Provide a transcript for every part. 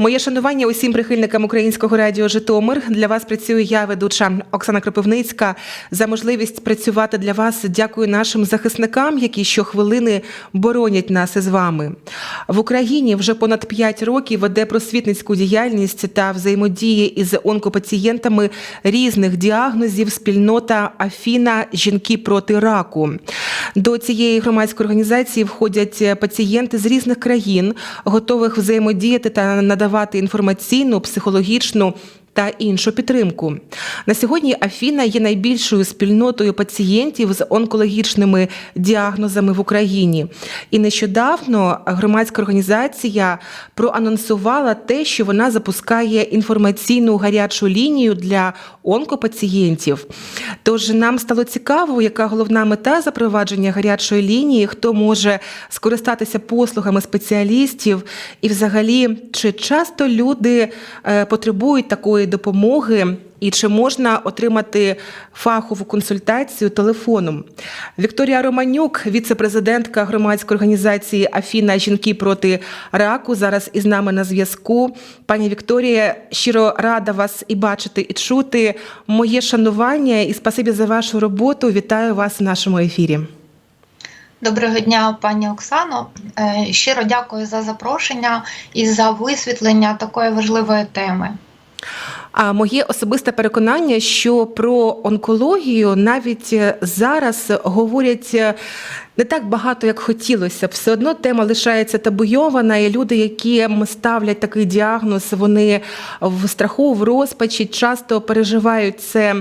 Моє шанування усім прихильникам українського радіо Житомир. Для вас працюю я, ведуча Оксана Кропивницька. За можливість працювати для вас дякую нашим захисникам, які щохвилини боронять нас із вами. В Україні вже понад 5 років веде просвітницьку діяльність та взаємодії із онкопацієнтами різних діагнозів спільнота Афіна Жінки проти раку. До цієї громадської організації входять пацієнти з різних країн, готових взаємодіяти та надавати інформаційну, психологічну. Та іншу підтримку на сьогодні Афіна є найбільшою спільнотою пацієнтів з онкологічними діагнозами в Україні. І нещодавно громадська організація проанонсувала те, що вона запускає інформаційну гарячу лінію для онкопацієнтів. Тож нам стало цікаво, яка головна мета запровадження гарячої лінії, хто може скористатися послугами спеціалістів, і взагалі, чи часто люди е, потребують такої допомоги. І чи можна отримати фахову консультацію телефоном? Вікторія Романюк, віце-президентка громадської організації Афіна Жінки проти раку, зараз із нами на зв'язку. Пані Вікторія, щиро рада вас і бачити, і чути. Моє шанування і спасибі за вашу роботу. Вітаю вас в нашому ефірі. Доброго дня, пані Оксано. Е, Щиро дякую за запрошення і за висвітлення такої важливої теми. А моє особисте переконання, що про онкологію навіть зараз говорять не так багато, як хотілося. Все одно тема лишається табуйована, і люди, які ставлять такий діагноз, вони в страху, в розпачі, часто переживають це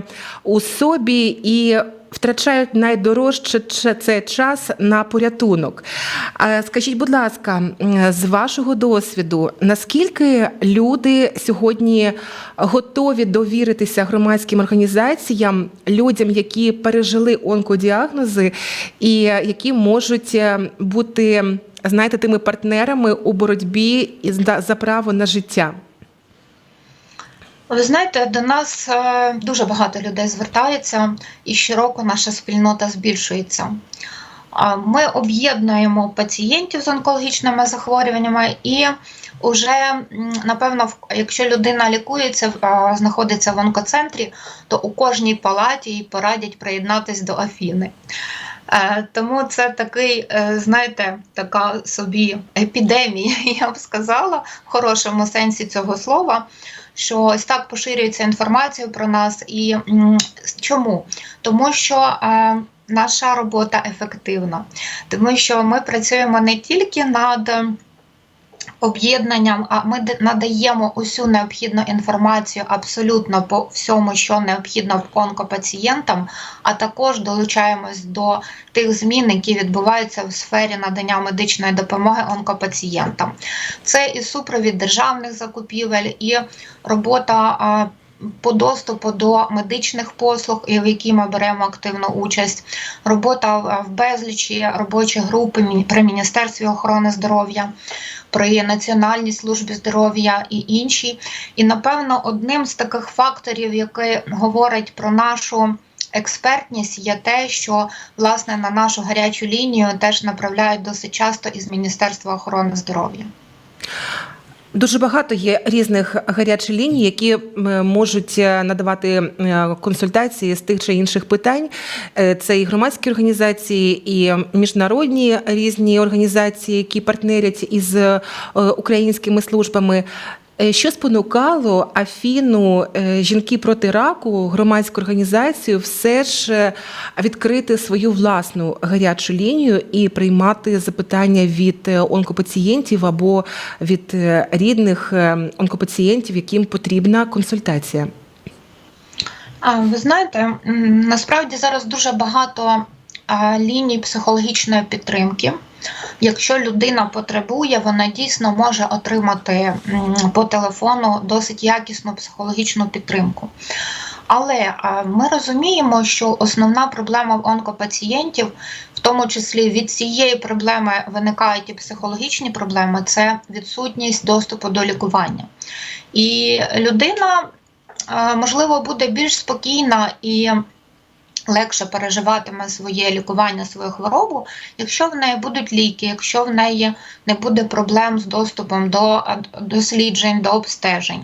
у собі і. Втрачають найдорожче це час на порятунок. Скажіть, будь ласка, з вашого досвіду, наскільки люди сьогодні готові довіритися громадським організаціям, людям, які пережили онкодіагнози, і які можуть бути, знаєте, тими партнерами у боротьбі за право на життя? Ви знаєте, до нас е, дуже багато людей звертається, і щороку наша спільнота збільшується. Ми об'єднуємо пацієнтів з онкологічними захворюваннями, і вже, напевно, якщо людина лікується, знаходиться в онкоцентрі, то у кожній палаті їй порадять приєднатися до Афіни. Е, тому це такий, е, знаєте, така собі епідемія, я б сказала, в хорошому сенсі цього слова що ось так поширюється інформація про нас. І чому? Тому що е, наша робота ефективна, тому що ми працюємо не тільки над об'єднанням, а ми надаємо усю необхідну інформацію абсолютно по всьому, що необхідно онкопацієнтам, а також долучаємось до тих змін, які відбуваються в сфері надання медичної допомоги онкопацієнтам. Це і супровід державних закупівель, і робота по доступу до медичних послуг, в якій ми беремо активну участь, робота в безлічі робочі групи при Міністерстві охорони здоров'я, при Національній службі здоров'я і інші. І, напевно, одним з таких факторів, який говорить про нашу експертність, є те, що власне на нашу гарячу лінію теж направляють досить часто із Міністерства охорони здоров'я. Дуже багато є різних гарячих ліній, які можуть е, надавати е, консультації з тих чи інших питань. Е, це і громадські організації, і міжнародні різні організації, які партнерять із українськими службами. Е, що спонукало Афіну е, жінки проти раку, громадську організацію, все ж е, відкрити свою власну гарячу лінію і приймати запитання від онкопацієнтів або від рідних онкопацієнтів, яким потрібна консультація? Ви знаєте, насправді зараз дуже багато ліній психологічної підтримки. Якщо людина потребує, вона дійсно може отримати по телефону досить якісну психологічну підтримку. Але ми розуміємо, що основна проблема в онкопацієнтів, в тому числі від цієї проблеми виникають і психологічні проблеми, це відсутність доступу до лікування. І людина, можливо, буде більш спокійна і легше переживатиме своє лікування, свою хворобу, якщо в неї будуть ліки, якщо в неї не буде проблем з доступом до досліджень, до обстежень.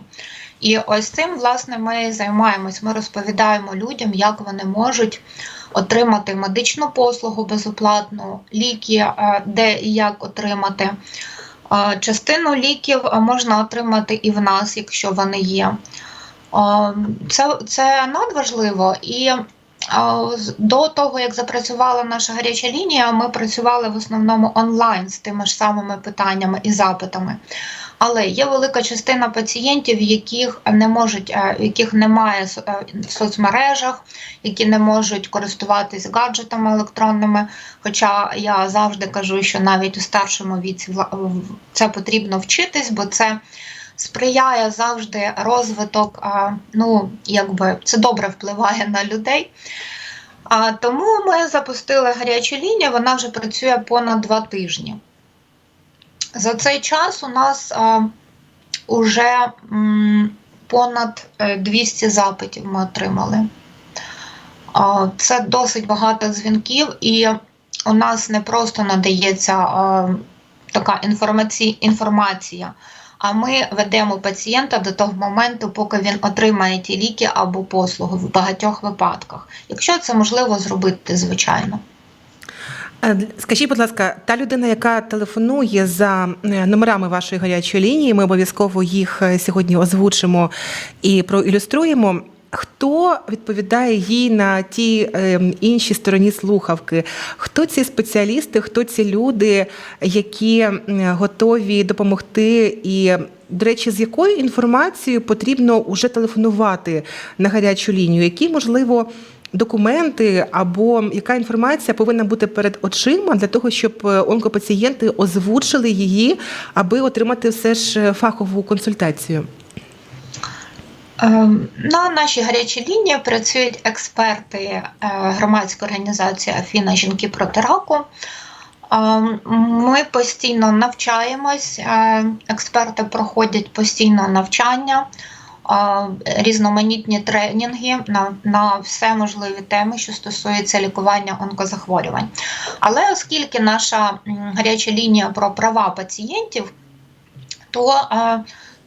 І ось цим, власне, ми займаємось. Ми розповідаємо людям, як вони можуть отримати медичну послугу безоплатну, ліки, е, де і як отримати. Е, Частину ліків е, можна отримати і в нас, якщо вони є. Це, це надважливо. І до того, як запрацювала наша гаряча лінія, ми працювали в основному онлайн з тими ж самими питаннями і запитами. Але є велика частина пацієнтів, яких не можуть, е, яких немає е, в соцмережах, які не можуть користуватись гаджетами електронними. Хоча я завжди кажу, що навіть у старшому віці це потрібно вчитись, бо це сприяє завжди розвиток. Ну, якби це добре впливає на людей. А, тому ми запустили гарячу лінію, вона вже працює понад два тижні. За цей час у нас а, уже м, понад е, 200 запитів ми отримали. А, Це досить багато дзвінків, і у нас не просто надається а, така інформаці... інформація, а ми ведемо пацієнта до того моменту, поки він отримає ті ліки або послуги в багатьох випадках, якщо це можливо зробити, звичайно. Е, Скажіть, будь ласка, та людина, яка телефонує за е, номерами вашої гарячої лінії, ми обов'язково їх е, сьогодні озвучимо і проілюструємо. Хто відповідає їй на тій е, іншій стороні слухавки? Хто ці спеціалісти, хто ці люди, які готові допомогти? І, до речі, з якою інформацією потрібно уже телефонувати на гарячу лінію? Які, можливо, документи або яка інформація повинна бути перед очима для того, щоб е, онкопацієнти озвучили її, аби отримати все ж е, фахову консультацію? Ем, На нашій гарячій лінії працюють експерти е, громадської організації Афіна Жінки проти раку. Ем, Ми постійно навчаємось, е, експерти проходять постійно навчання, е, різноманітні тренінги на, на все можливі теми, що стосуються лікування онкозахворювань. Але оскільки наша гаряча лінія про права пацієнтів, то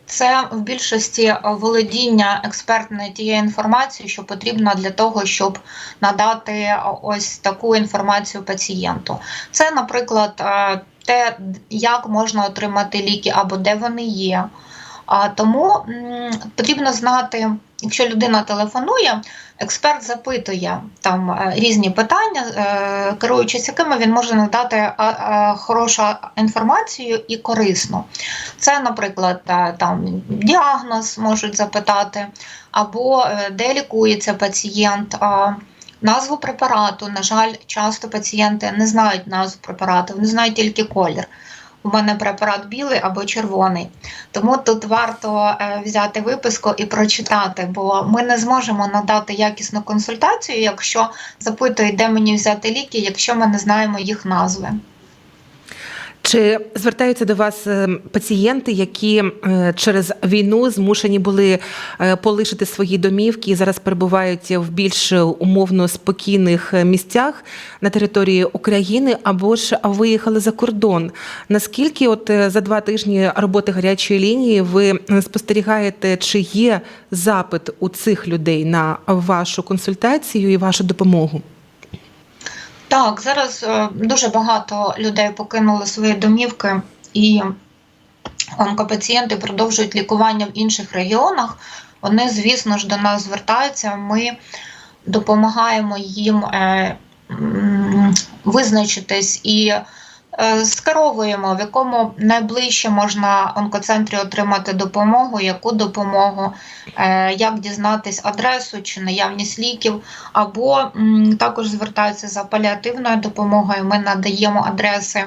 це в більшості володіння експертної тієї інформації, що потрібно для того, щоб надати ось таку інформацію пацієнту. Це, наприклад, е, те, як можна отримати ліки або де вони є. А тому потрібно знати, якщо людина телефонує, експерт запитує там е, різні питання, е, керуючись якими він може надати е, хорошу інформацію і корисну. Це, наприклад, там діагноз можуть запитати, або де лікується пацієнт. Назву препарату, на жаль, часто пацієнти не знають назву препарату, вони знають тільки колір. У мене препарат білий або червоний. Тому тут варто е, взяти виписку і прочитати, бо ми не зможемо надати якісну консультацію, якщо запитують, де мені взяти ліки, якщо ми не знаємо їх назви. Чи звертаються до вас е, пацієнти, які е, через війну змушені були е, полишити свої домівки і зараз перебувають в більш умовно спокійних місцях на території України або ж виїхали за кордон? Наскільки, от за два тижні роботи гарячої лінії, ви спостерігаєте, чи є запит у цих людей на вашу консультацію і вашу допомогу? Так, зараз е, дуже багато людей покинули свої домівки, і онкопацієнти продовжують лікування в інших регіонах. Вони, звісно ж, до нас звертаються. Ми допомагаємо їм е, визначитись і скеровуємо, в якому найближче можна онкоцентрі отримати допомогу, яку допомогу, е, як дізнатись адресу чи наявність ліків, або також звертаються за паліативною допомогою. Ми надаємо адреси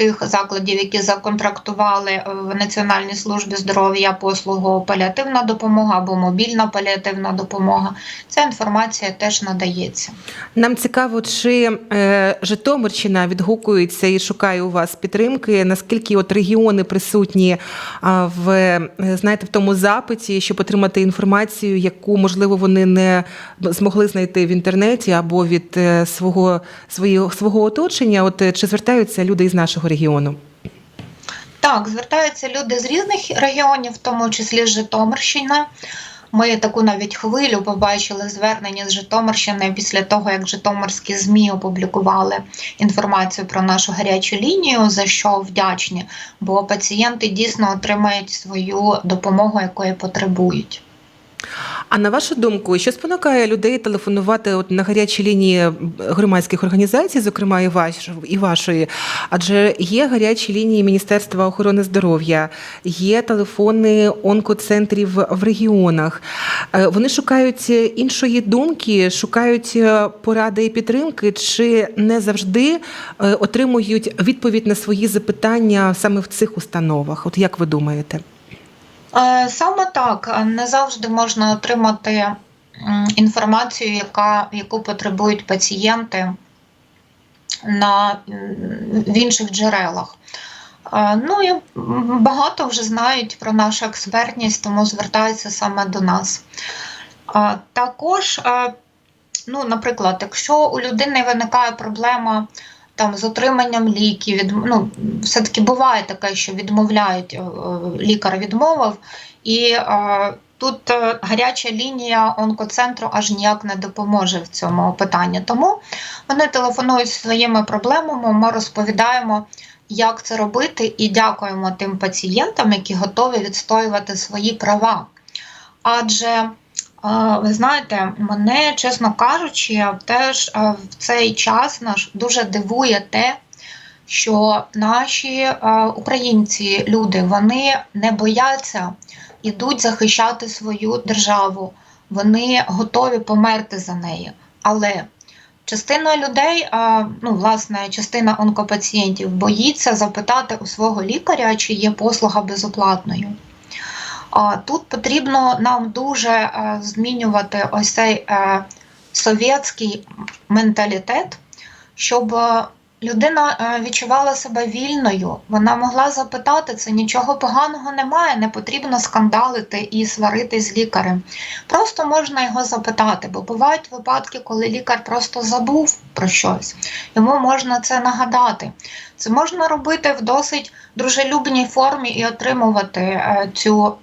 тих закладів, які законтрактували е, в Національній службі здоров'я послугу паліативна допомога або мобільна паліативна допомога. Ця інформація теж надається. Нам цікаво, чи е, Житомирщина відгукується і шукає у вас підтримки. Наскільки от регіони присутні в е, знаєте в тому запиті, щоб отримати інформацію, яку можливо вони не змогли знайти в інтернеті або від свого свого, свого оточення? От чи звертаються люди із нашого регіону? Так, звертаються люди з різних регіонів, в тому числі з Житомирщини. Ми таку навіть хвилю побачили звернення з Житомирщини після того, як Житомирські ЗМІ опублікували інформацію про нашу гарячу лінію, за що вдячні, бо пацієнти дійсно отримають свою допомогу, якої потребують. А на вашу думку, що спонукає людей телефонувати от на гарячі лінії громадських організацій, зокрема і ваш і вашої? Адже є гарячі лінії Міністерства охорони здоров'я, є телефони онкоцентрів в регіонах. Е, Вони шукають іншої думки, шукають е, поради і підтримки, чи не завжди е, отримують відповідь на свої запитання саме в цих установах? От як ви думаєте? Е, Саме так, не завжди можна отримати інформацію, яка, яку потребують пацієнти на, в інших джерелах. Е, Ну і багато вже знають про нашу експертність, тому звертаються саме до нас. Також, е, ну, наприклад, якщо у людини виникає проблема там з отриманням ліків, від, ну, все-таки буває таке, що відмовляють, е, е, лікар відмовив, і е, тут е, гаряча лінія онкоцентру аж ніяк не допоможе в цьому питанні. Тому вони телефонують своїми проблемами, ми розповідаємо, як це робити, і дякуємо тим пацієнтам, які готові відстоювати свої права. Адже ви знаєте, мене, чесно кажучи, теж е, в цей час наш дуже дивує те, що наші е, українці, люди, вони не бояться, ідуть захищати свою державу, вони готові померти за неї. Але частина людей, е, ну, власне, частина онкопацієнтів боїться запитати у свого лікаря, чи є послуга безоплатною. Тут потрібно нам дуже е, змінювати ось цей е, совєтський менталітет, щоб е, людина відчувала себе вільною. Вона могла запитати це, нічого поганого немає, не потрібно скандалити і сварити з лікарем. Просто можна його запитати, бо бувають випадки, коли лікар просто забув про щось. Йому можна це нагадати. Це можна робити в досить дружелюбній формі і отримувати цю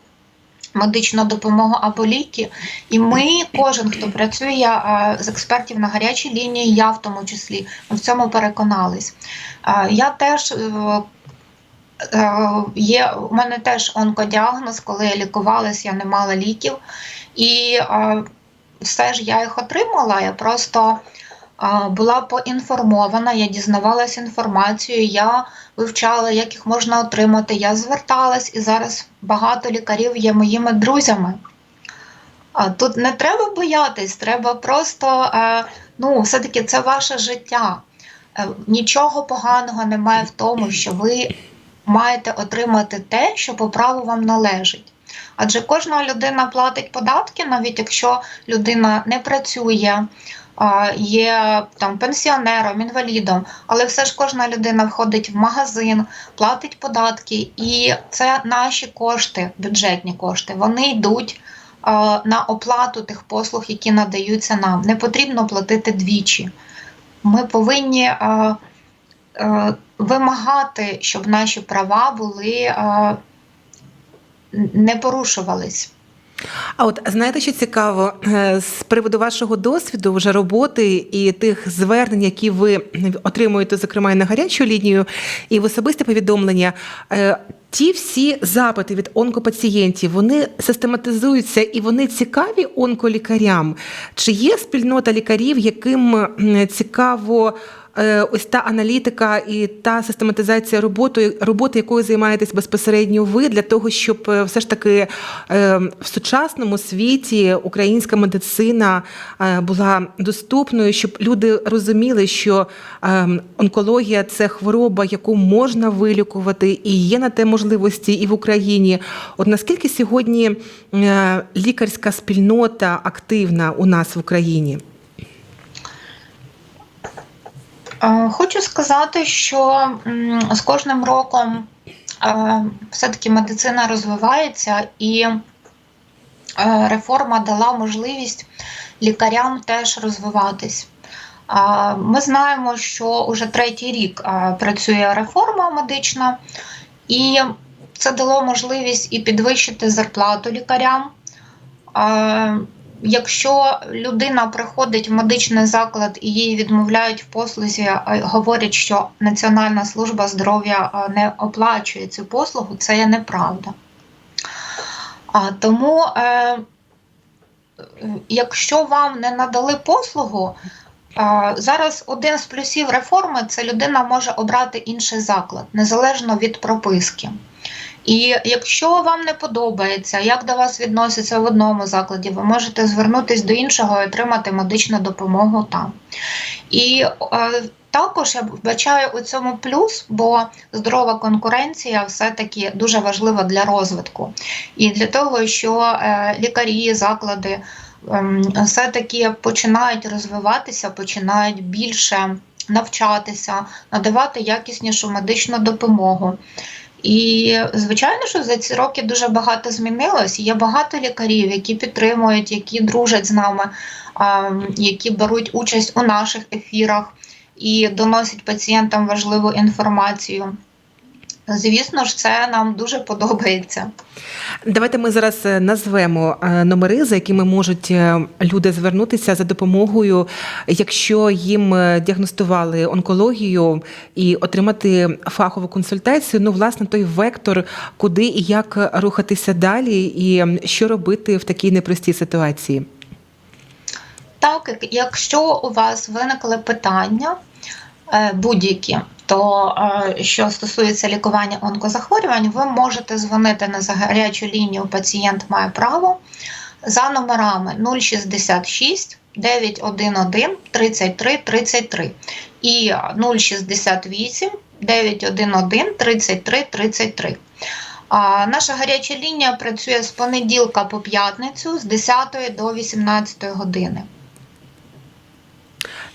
медичну допомогу або ліки. І ми, кожен, хто працює з експертів на гарячій лінії, я в тому числі, в цьому переконались. Я теж е, е, є, у мене теж онкодіагноз, коли я лікувалась, я не мала ліків. І все ж я їх отримала. Я просто була поінформована, я дізнавалася інформацію, я вивчала, як їх можна отримати. Я зверталась, і зараз багато лікарів є моїми друзями. Тут не треба боятись, треба просто, е, ну, все-таки це ваше життя. Е, Нічого поганого немає в тому, що ви маєте отримати те, що по праву вам належить. Адже кожна людина платить податки, навіть якщо людина не працює, є там пенсіонером, інвалідом, але все ж кожна людина входить в магазин, платить податки, і це наші кошти, бюджетні кошти. Вони йдуть на оплату тих послуг, які надаються нам. Не потрібно платити двічі. Ми повинні вимагати, щоб наші права були не порушувались. А от знаєте, що цікаво Е, з приводу вашого досвіду вже роботи і тих звернень, які ви отримуєте, зокрема і на гарячу лінію, і в особисте повідомлення. е, Ті всі запити від онкопацієнтів вони систематизуються і вони цікаві онколікарям. Чи є спільнота лікарів, яким цікаво е, ось та аналітика і та систематизація роботи, роботи, якою займаєтесь безпосередньо ви, для того, щоб е, все ж таки е, в сучасному світі українська медицина е, була доступною, щоб люди розуміли, що е, онкологія це хвороба, яку можна вилікувати, і є на те можливості і в Україні. От наскільки сьогодні е, лікарська спільнота активна у нас в Україні? Е, Хочу сказати, що з кожним роком е, все-таки медицина розвивається і е, реформа дала можливість лікарям теж розвиватись. Е, Ми знаємо, що уже третій рік е, працює реформа медична, і це дало можливість і підвищити зарплату лікарям. Якщо людина приходить в медичний заклад і їй відмовляють в послузі, говорять, що Національна служба здоров'я не оплачує цю послугу, це є неправда. А, Тому, е, якщо вам не надали послугу, е, зараз один з плюсів реформи це людина може обрати інший заклад, незалежно від прописки. І якщо вам не подобається, як до вас відносяться в одному закладі, ви можете звернутися до іншого і отримати медичну допомогу там. І е, також я вбачаю у цьому плюс, бо здорова конкуренція все-таки дуже важлива для розвитку. І для того, що е, лікарі, заклади ем, все-таки починають розвиватися, починають більше навчатися, надавати якіснішу медичну допомогу. І звичайно, що за ці роки дуже багато змінилось. Є багато лікарів, які підтримують, які дружать з нами, які беруть участь у наших ефірах і доносять пацієнтам важливу інформацію. Звісно ж, це нам дуже подобається. Давайте ми зараз е, назвемо е, номери, за якими можуть е, люди звернутися за допомогою, якщо їм діагностували онкологію і отримати фахову консультацію. Ну, власне, той вектор, куди і як рухатися далі, і що робити в такій непростій ситуації. Так, якщо у вас виникли питання будь-які, то е, що стосується лікування онкозахворювань, ви можете дзвонити на гарячу лінію Пацієнт має право за номерами 066 911 33 33 і 068 911 33 33. А наша гаряча лінія працює з понеділка по п'ятницю з 10 до 18 години.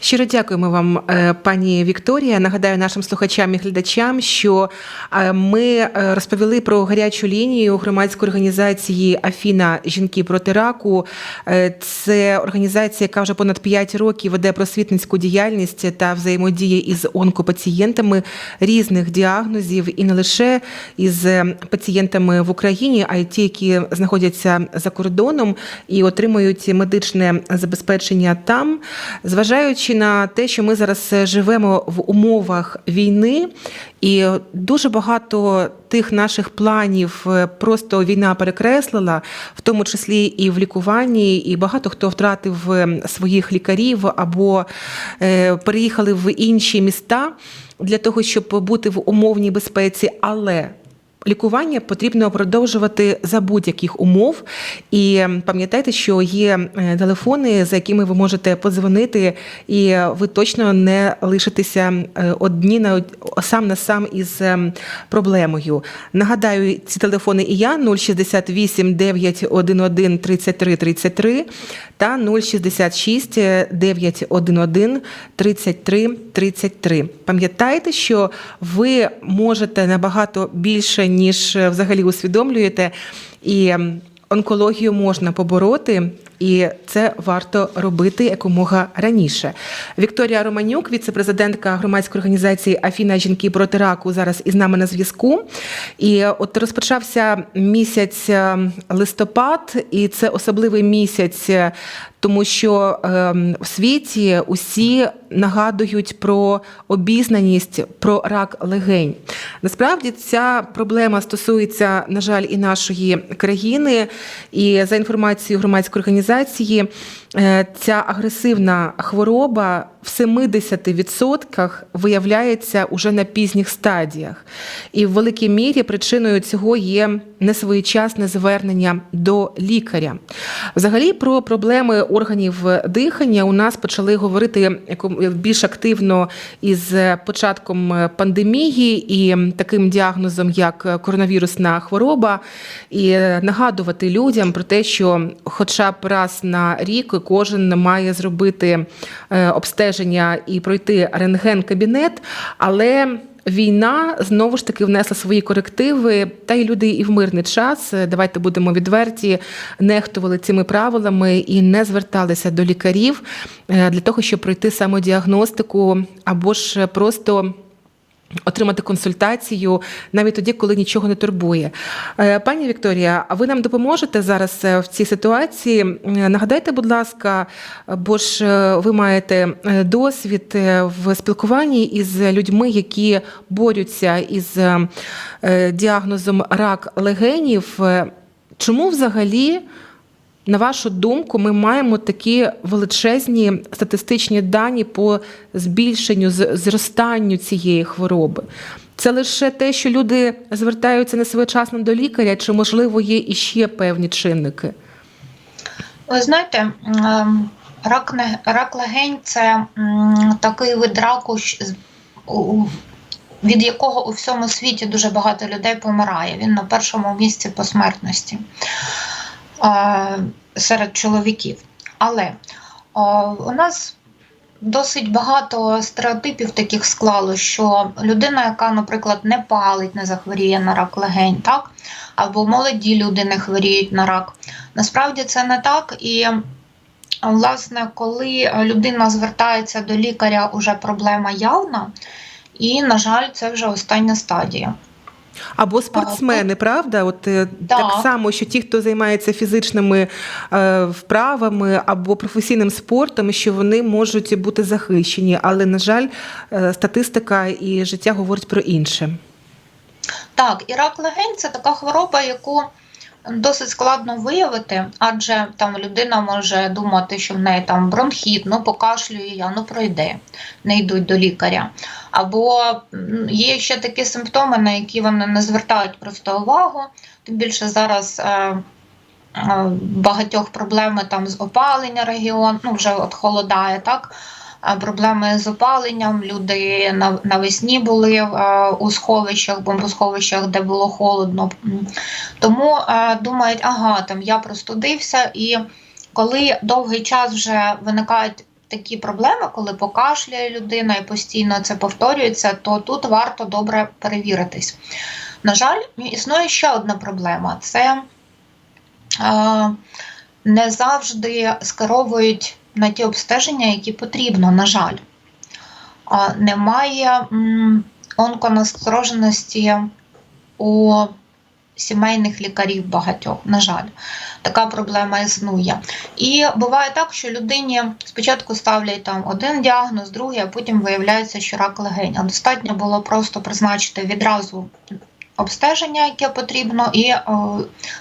Щиро дякуємо вам, е, пані Вікторія. Нагадаю нашим слухачам і глядачам, що е, ми е, розповіли про гарячу лінію громадської організації Афіна Жінки проти раку. Це організація, яка вже понад 5 років веде просвітницьку діяльність та взаємодіє із онкопацієнтами різних діагнозів, і не лише із пацієнтами в Україні, а й ті, які знаходяться за кордоном і отримують медичне забезпечення там, зважаючи на те, що ми зараз живемо в умовах війни, і дуже багато тих наших планів е, просто війна перекреслила, в тому числі і в лікуванні, і багато хто втратив е, своїх лікарів або е, переїхали в інші міста для того, щоб бути в умовній безпеці, але Лікування потрібно продовжувати за будь-яких умов. І пам'ятайте, що є е, телефони, за якими ви можете подзвонити, і ви точно не лишитеся е, одні на сам на сам із ем, проблемою. Нагадаю, ці телефони і я 068 911 33 33 та 066 911 33 33. Пам'ятайте, що ви можете набагато більше, ніж е, взагалі усвідомлюєте, і онкологію можна побороти. І це варто робити якомога раніше. Вікторія Романюк, віце-президентка громадської організації Афіна Жінки проти раку, зараз із нами на зв'язку. І от розпочався місяць е, листопад, і це особливий місяць, е, тому що ем, в світі усі нагадують про обізнаність про рак легень. Насправді ця проблема стосується, на жаль, і нашої країни. І за інформацією громадської організації. Організації ця агресивна хвороба в 70% виявляється уже на пізніх стадіях. І в великій мірі причиною цього є несвоєчасне звернення до лікаря. Взагалі про проблеми органів дихання у нас почали говорити більш активно із початком пандемії і таким діагнозом, як коронавірусна хвороба, і нагадувати людям про те, що хоча б раз на рік кожен має зробити е, обстеження і пройти рентген-кабінет, але. Війна знову ж таки внесла свої корективи, та й люди і в мирний час. е, Давайте будемо відверті, нехтували цими правилами і не зверталися до лікарів е, для того, щоб пройти самодіагностику або ж просто. Отримати консультацію навіть тоді, коли нічого не турбує. Е, Пані Вікторія, а ви нам допоможете зараз е, в цій ситуації? Нагадайте, будь ласка, бо ж е, ви маєте досвід в спілкуванні із людьми, які борються із діагнозом рак легенів. Чому взагалі? На вашу думку, ми маємо такі величезні статистичні дані по збільшенню зростанню цієї хвороби. Це лише те, що люди звертаються несвоєчасно до лікаря, чи можливо є іще певні чинники? Ви знаєте, рак, рак легень це такий вид раку, від якого у всьому світі дуже багато людей помирає. Він на першому місці по смертності серед чоловіків. Але е, у нас досить багато стереотипів таких склало, що людина, яка, наприклад, не палить, не захворіє на рак легень, так? або молоді люди не хворіють на рак. Насправді це не так. І власне, коли людина звертається до лікаря, уже проблема явна, і, на жаль, це вже остання стадія. Або спортсмени, правда? От е, Да. так само, що ті, хто займається фізичними е, вправами або професійним спортом, що вони можуть бути захищені, але на жаль, е, статистика і життя говорить про інше. Так, і рак легень це така хвороба, яку досить складно виявити, адже там людина може думати, що в неї там бронхіт, ну покашлює я, ну пройде, не йдуть до лікаря. Або є ще такі симптоми, на які вони не звертають просто увагу. Тим більше зараз е, е, багатьох проблеми там з опалення регіон, ну вже от холодає, так? Е, Проблеми з опаленням. Люди навесні були е, у сховищах, бомбосховищах, де було холодно. Тому е, думають, ага, там я простудився, і коли довгий час вже виникають такі проблеми, коли покашляє людина і постійно це повторюється, то тут варто добре перевіритись. На жаль, існує ще одна проблема: це е, не завжди скеровують на ті обстеження, які потрібно, на жаль. Немає онконастороженості у сімейних лікарів багатьох, на жаль, така проблема існує. І буває так, що людині спочатку ставлять там один діагноз, другий, а потім виявляється, що рак легень. А достатньо було просто призначити відразу обстеження, яке потрібно, і е,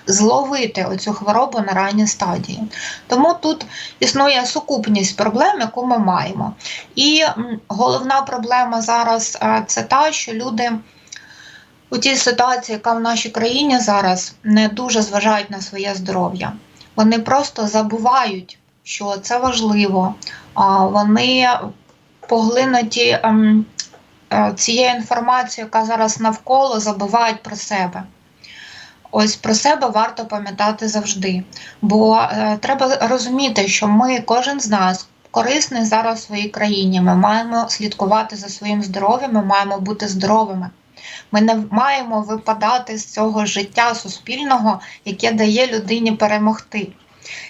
зловити оцю хворобу на ранній стадії. Тому тут існує сукупність проблем, яку ми маємо. І головна проблема зараз е, це та, що люди у тій ситуації, яка в нашій країні зараз, не дуже зважають на своє здоров'я. Вони просто забувають, що це важливо. Вони поглинуті ем, цією інформацією, яка зараз навколо, забувають про себе. Ось про себе варто пам'ятати завжди. Бо е, треба розуміти, що ми, кожен з нас, корисний зараз в своїй країні. Ми маємо слідкувати за своїм здоров'ям, ми маємо бути здоровими. Ми не маємо випадати з цього життя суспільного, яке дає людині перемогти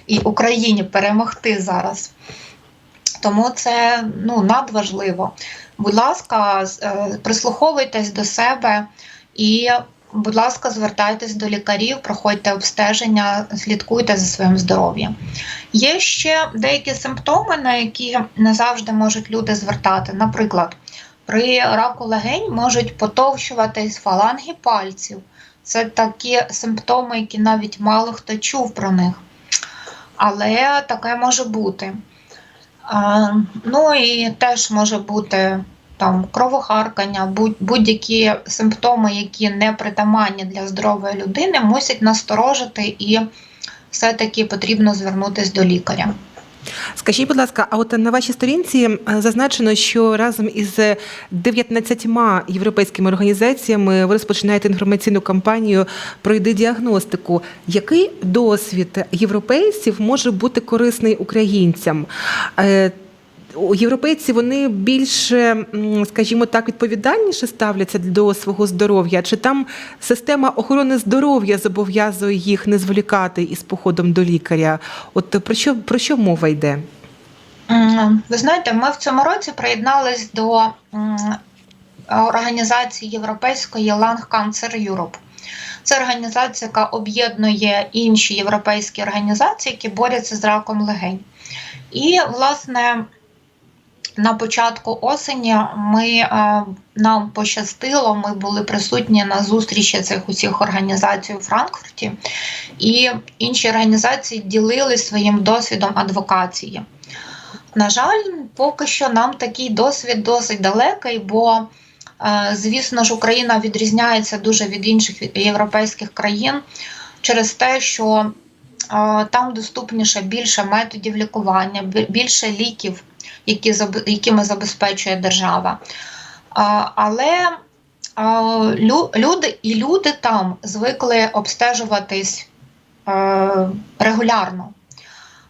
і Україні перемогти зараз. Тому це ну, надважливо. Будь ласка, е, прислуховуйтесь до себе і, будь ласка, звертайтесь до лікарів, проходьте обстеження, слідкуйте за своїм здоров'ям. Є ще деякі симптоми, на які не завжди можуть люди звертати. Наприклад, при раку легень можуть потовщуватись фаланги пальців. Це такі симптоми, які навіть мало хто чув про них. але таке може бути. Ну і теж може бути там кровохаркання, будь- будь-які симптоми, які не притаманні для здорової людини, мусять насторожити і все-таки потрібно звернутися до лікаря. Скажіть, будь ласка, а от на вашій сторінці е, зазначено, що разом із 19 європейськими організаціями ви розпочинаєте інформаційну кампанію «Пройди діагностику. Який досвід європейців може бути корисний українцям? Європейці вони більше, скажімо так, відповідальніше ставляться до свого здоров'я, чи там система охорони здоров'я зобов'язує їх не зволікати із походом до лікаря? От про що про що мова йде? Ви знаєте, ми в цьому році приєднались до організації європейської Lung Cancer Europe. Це організація, яка об'єднує інші європейські організації, які борються з раком легень. І, власне, на початку осені ми, е, нам пощастило, ми були присутні на зустрічі цих усіх організацій у Франкфурті, і інші організації ділились своїм досвідом адвокації. На жаль, поки що нам такий досвід досить далекий, бо, е, звісно ж, Україна відрізняється дуже від інших європейських країн через те, що е, там доступніше більше методів лікування, більше ліків, які, якими забезпечує держава. Але люди і люди там звикли обстежуватись е, регулярно.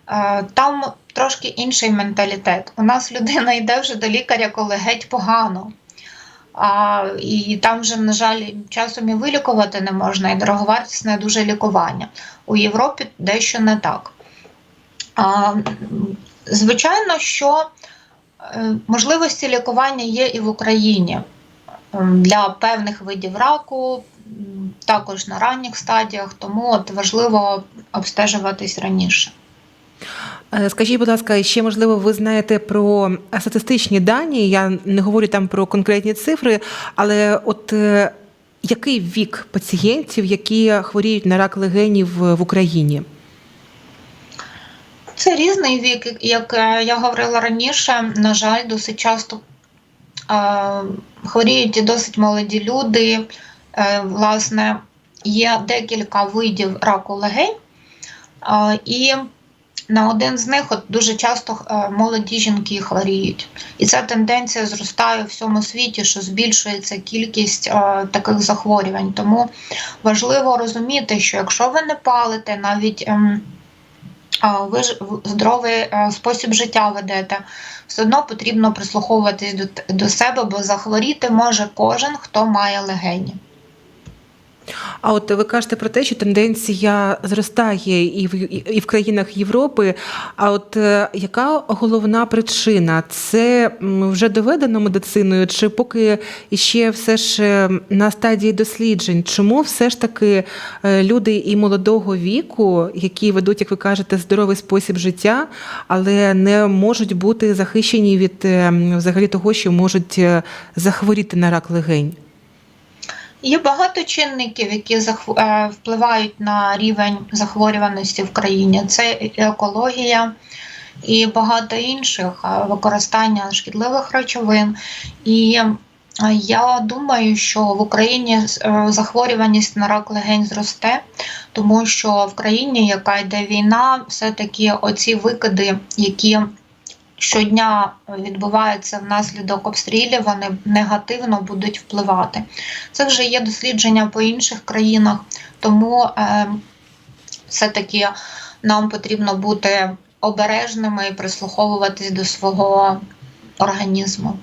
Е, Там трошки інший менталітет. У нас людина йде вже до лікаря, коли геть погано. А, і там вже, на жаль, часом і вилікувати не можна, і дороговартісне дуже лікування. У Європі дещо не так. А, звичайно, що е, можливості лікування є і в Україні ем, для певних видів раку, також на ранніх стадіях, тому от важливо обстежуватись раніше. Е, Скажіть, будь ласка, ще можливо, ви знаєте про статистичні дані. Я не говорю там про конкретні цифри, але от е, який вік пацієнтів, які хворіють на рак легенів в Україні? Це різний вік, як е, я говорила раніше. На жаль, досить часто е, хворіють і досить молоді люди. Е, власне, є декілька видів раку легень, і на один з них от дуже часто молоді жінки хворіють. І ця тенденція зростає у всьому світі, що збільшується кількість таких захворювань. Тому важливо розуміти, що якщо ви не палите, навіть ем, ви ж здоровий е, спосіб життя ведете, все одно потрібно прислуховуватись до, до себе, бо захворіти може кожен, хто має легені. А от ви кажете про те, що тенденція зростає і в і в країнах Європи. А от е, яка головна причина? Це вже доведено медициною, чи поки ще все ж е, на стадії досліджень? Чому все ж таки е, люди і молодого віку, які ведуть, як ви кажете, здоровий спосіб життя, але не можуть бути захищені від е, взагалі того, що можуть захворіти на рак легень? Є багато чинників, які е, впливають на рівень захворюваності в країні. Це екологія і багато інших використання шкідливих речовин. І е, я думаю, що в Україні е, захворюваність на рак легень зросте, тому що в країні, яка йде війна, все-таки оці викиди, які щодня відбуваються внаслідок обстрілів, вони негативно будуть впливати. Це вже є дослідження по інших країнах, тому е, все-таки нам потрібно бути обережними і прислуховуватись до свого організму.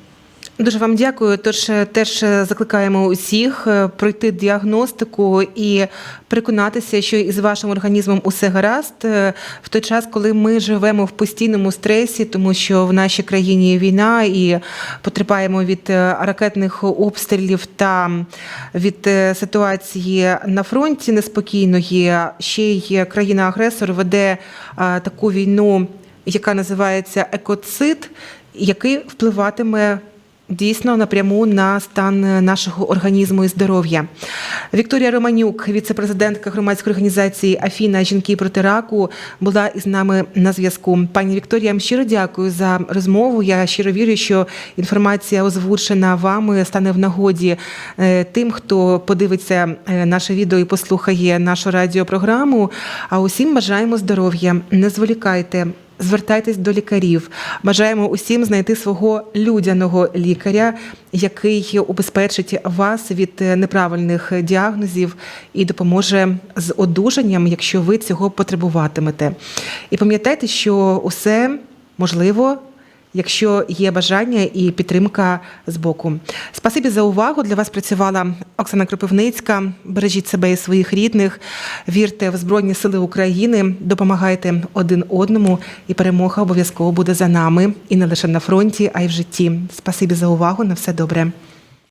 Дуже вам дякую. Тож е, теж е, закликаємо усіх е, пройти діагностику і переконатися, що із вашим організмом усе гаразд в той час, коли ми живемо в постійному стресі, тому що в нашій країні війна і потерпаємо від ракетних обстрілів та від ситуації на фронті неспокійної. Ще й країна-агресор веде таку війну, яка називається екоцид, який впливатиме дійсно напряму на стан нашого організму і здоров'я. Вікторія Романюк, віце-президентка громадської організації Афіна Жінки проти раку, була із нами на зв'язку. Пані Вікторія, щиро дякую за розмову. Я щиро вірю, що інформація озвучена вами стане в нагоді е, тим, хто подивиться е, наше відео і послухає нашу радіопрограму. А усім бажаємо здоров'я. Не зволікайте. Звертайтесь до лікарів. Бажаємо усім знайти свого людяного лікаря, який убезпечить вас від неправильних діагнозів і допоможе з одужанням, якщо ви цього потребуватимете. І пам'ятайте, що усе можливо. Якщо є бажання і підтримка з боку, спасибі за увагу. Для вас працювала Оксана Кропивницька. Бережіть себе і своїх рідних, вірте в Збройні Сили України, допомагайте один одному, і перемога обов'язково буде за нами і не лише на фронті, а й в житті. Спасибі за увагу. На все добре.